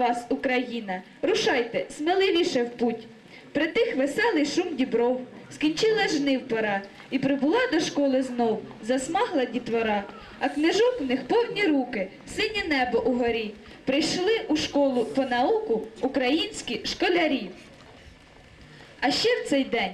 вас, Україна, рушайте сміливіше в путь. Притих веселий шум дібров, скінчила жнив пора, і прибула до школи знов, засмагла дітвора, а книжок в них повні руки, синє небо угорі. Прийшли у школу по науку українські школярі. А ще в цей день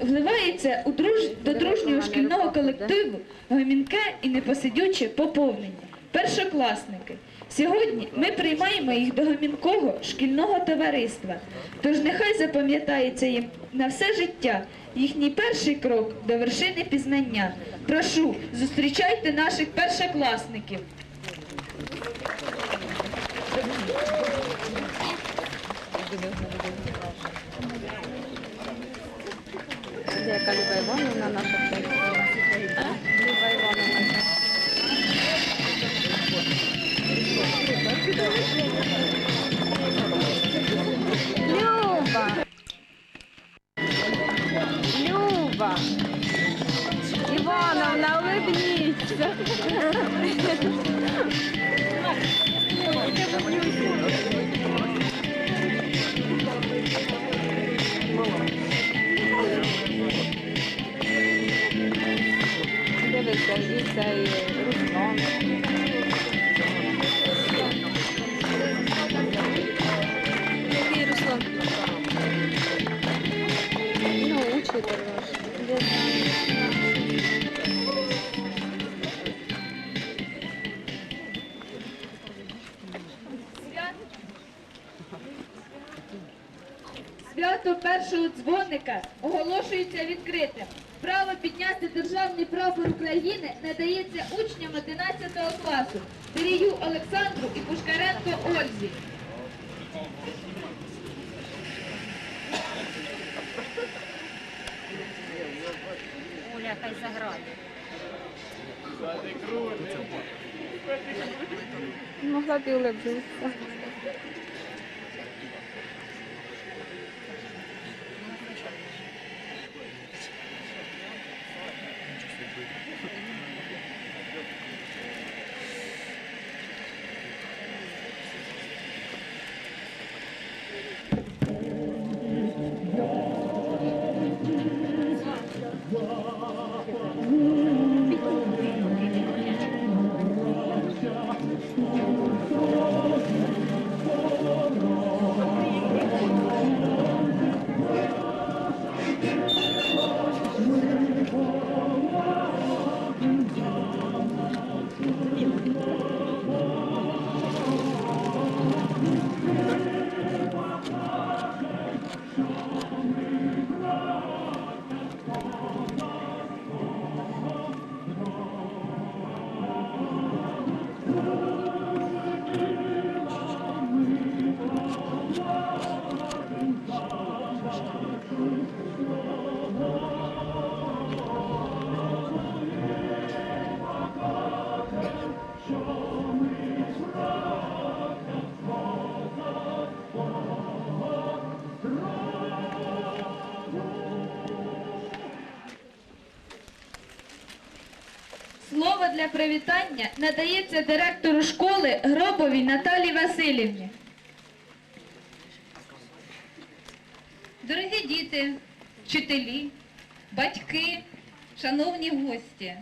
вливається у друж... до дружнього шкільного колективу гомінке і непосидюче поповнення. Першокласники. Сьогодні ми приймаємо їх до гомінкого шкільного товариства. Тож нехай запам'ятається їм на все життя їхній перший крок до вершини пізнання. Прошу, зустрічайте наших першокласників. Яка Люба Івановна наша Люба! Люба! Івановна, улыбніться! Дивися, і Свято першого дзвоника оголошується відкритим. Право підняти державний прапор України надається учням 11 класу Пирію Олександру і Пушкаренко Ользі. Оля, хай заграє. Могла б і для привітання надається директору школи Гробовій Наталії Васильівні. Дорогі діти, вчителі, батьки, шановні гості,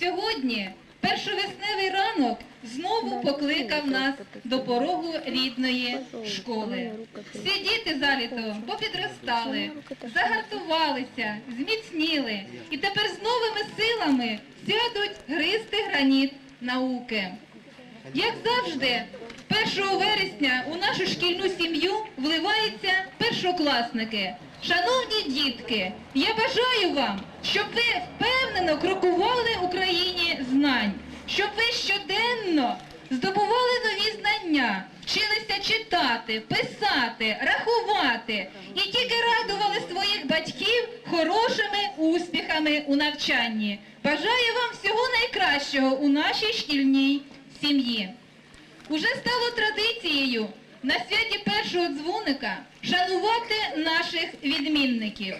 сьогодні першовесневий ранок знову покликав нас до порогу рідної школи. Всі діти заліто попідростали, загартувалися, зміцніли і тепер з новими силами сядуть гристи граніт науки. Як завжди, 1 вересня у нашу шкільну сім'ю вливаються першокласники. Шановні дітки, я бажаю вам, щоб ви впевнено крокували Україні знань, щоб ви щоденно здобували нові знання, вчилися читати, писати, рахувати і тільки радували своїх батьків хорошими успіхами у навчанні. Бажаю вам всього найкращого у нашій шкільній сім'ї. Уже стало традицією на святі першого дзвоника шанувати наших відмінників.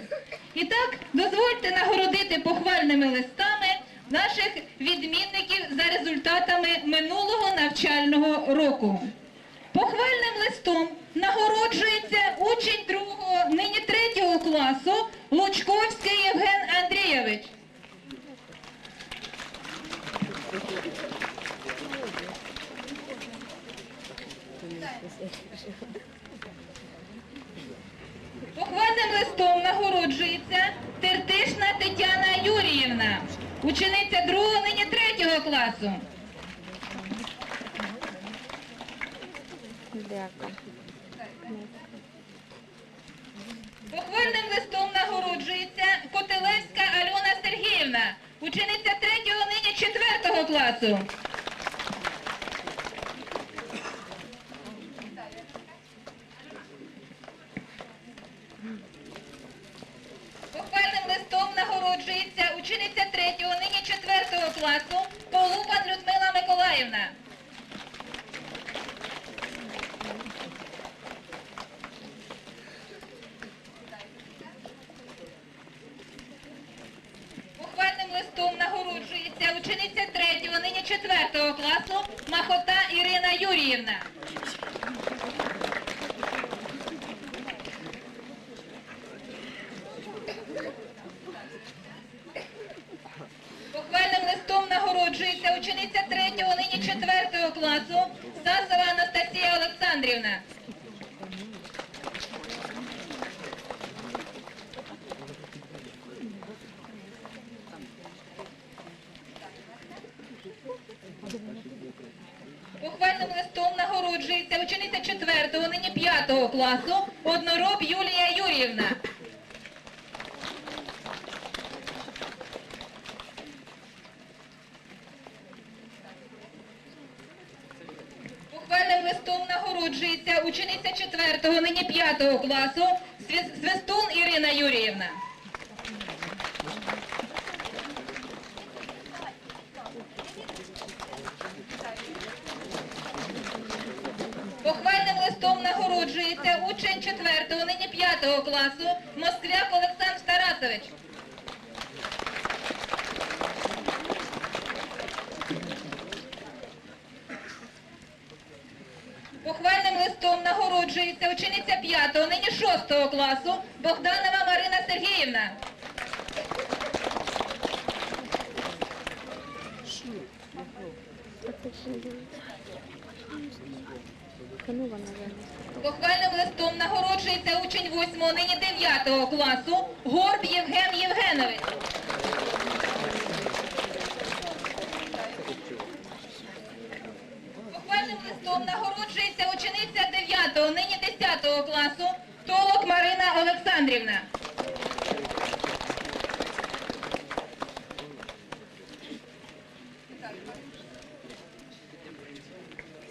І так, дозвольте нагородити похвальними листами наших відмінників за результатами минулого навчального року. Похвальним листом нагороджується учень другого, нині третього класу Лучковський Євген Андрійович. Похвальним листом нагороджується Тертишна Тетяна Юріївна, учениця другого, нині третього класу. Дякую. Похвальним листом нагороджується Котелевська Альона Сергіївна, учениця третього, нині четвертого класу. Похвальним листом нагороджується учениця третього, нині класу Полупан Людмила Миколаївна. Ухвальним листом нагороджується учениця третього, нині четвертого класу Махота Ірина Юріївна. Похвальним листом нагороджується учениця третього, нині четвертого класу Сасова Анастасія Олександрівна. Похвальним листом нагороджується учениця четвертого, нині п'ятого класу Однороб Юлія Юріївна. Похвальним нагороджується учениця четвертого, нині п'ятого класу Свистун Ірина Юріївна. Похвальним листом нагороджується учень четвертого, нині п'ятого класу Москвяк Олександр Тарасович. Похвальним листом нагороджується учениця п'ятого, нині шостого класу Богданова Марина Сергіївна. Похвальним листом нагороджується учень восьмого, нині дев'ятого класу Горб Євген Євгенович. Похвальним листом нагороджується учениця дев'ятого, нині десятого класу Толок Марина Олександрівна.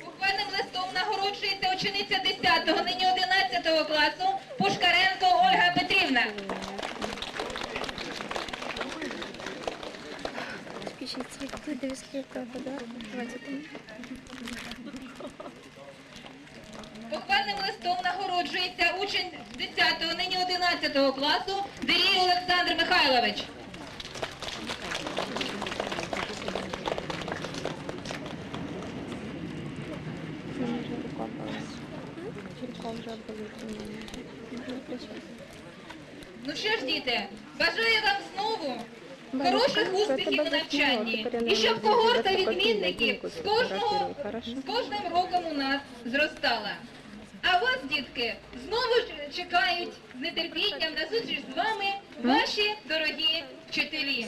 Похвальним листом нагороджується учениця 10-го, нині 11 класу Пушкаренко Ольга Петрівна. Пишіть цвіти, дивіться, подарок. Давайте там. Похвальним листом нагороджується учень 10-го, нині 11 класу Дерій Олександр Михайлович. Ну. Що ж, діти, бажаю вам знову хороших успіхів у навчанні. І щоб когорта відмінників з кожного, з кожним роком у нас зростала. А вас, дітки, знову ж чекають з нетерпінням на зустріч з вами ваші дорогі вчителі.